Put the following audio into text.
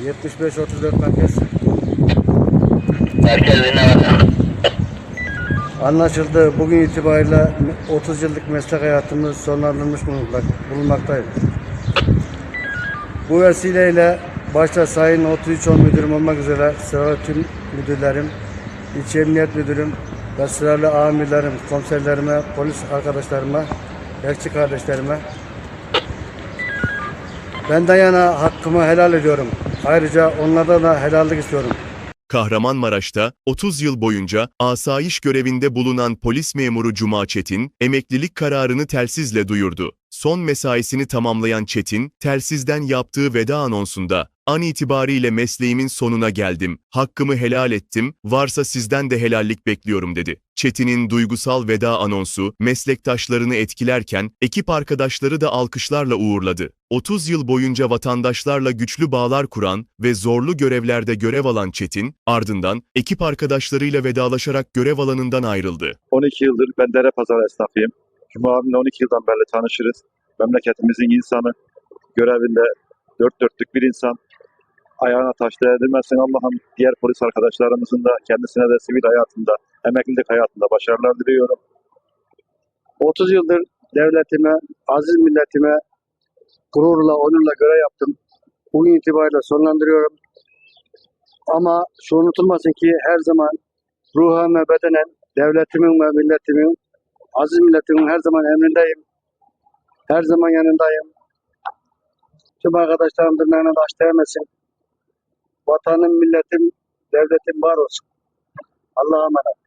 75-34 merkez. Merkez dinlemez. Anlaşıldı. Bugün itibariyle 30 yıllık meslek hayatımız sonlandırılmış bulunmak- bulunmaktayım. Bu vesileyle başta Sayın 3310 Müdürüm olmak üzere sıralı tüm müdürlerim, İlçe Emniyet Müdürüm ve sıralı amirlerim, komiserlerime, polis arkadaşlarıma, bekçi kardeşlerime benden yana hakkımı helal ediyorum. Ayrıca onlardan da helallik istiyorum. Kahramanmaraş'ta 30 yıl boyunca asayiş görevinde bulunan polis memuru Cuma Çetin, emeklilik kararını telsizle duyurdu. Son mesaisini tamamlayan Çetin, telsizden yaptığı veda anonsunda, an itibariyle mesleğimin sonuna geldim, hakkımı helal ettim, varsa sizden de helallik bekliyorum dedi. Çetin'in duygusal veda anonsu meslektaşlarını etkilerken ekip arkadaşları da alkışlarla uğurladı. 30 yıl boyunca vatandaşlarla güçlü bağlar kuran ve zorlu görevlerde görev alan Çetin, ardından ekip arkadaşlarıyla vedalaşarak görev alanından ayrıldı. 12 yıldır ben dere pazarı esnafıyım. Cuma abimle 12 yıldan beri tanışırız. Memleketimizin insanı, görevinde dört dörtlük bir insan. Ayağına taş değdirmesin Allah'ım diğer polis arkadaşlarımızın da kendisine de sivil hayatında, emeklilik hayatında başarılar diliyorum. 30 yıldır devletime, aziz milletime gururla, onurla görev yaptım. Bugün itibariyle sonlandırıyorum. Ama şu unutulmasın ki her zaman ruhen ve bedenen devletimin ve milletimin, aziz milletimin her zaman emrindeyim. Her zaman yanındayım. Tüm arkadaşlarım dırnağına taş değmesin. Vatanım, milletim, devletim var olsun. Allah'a emanet.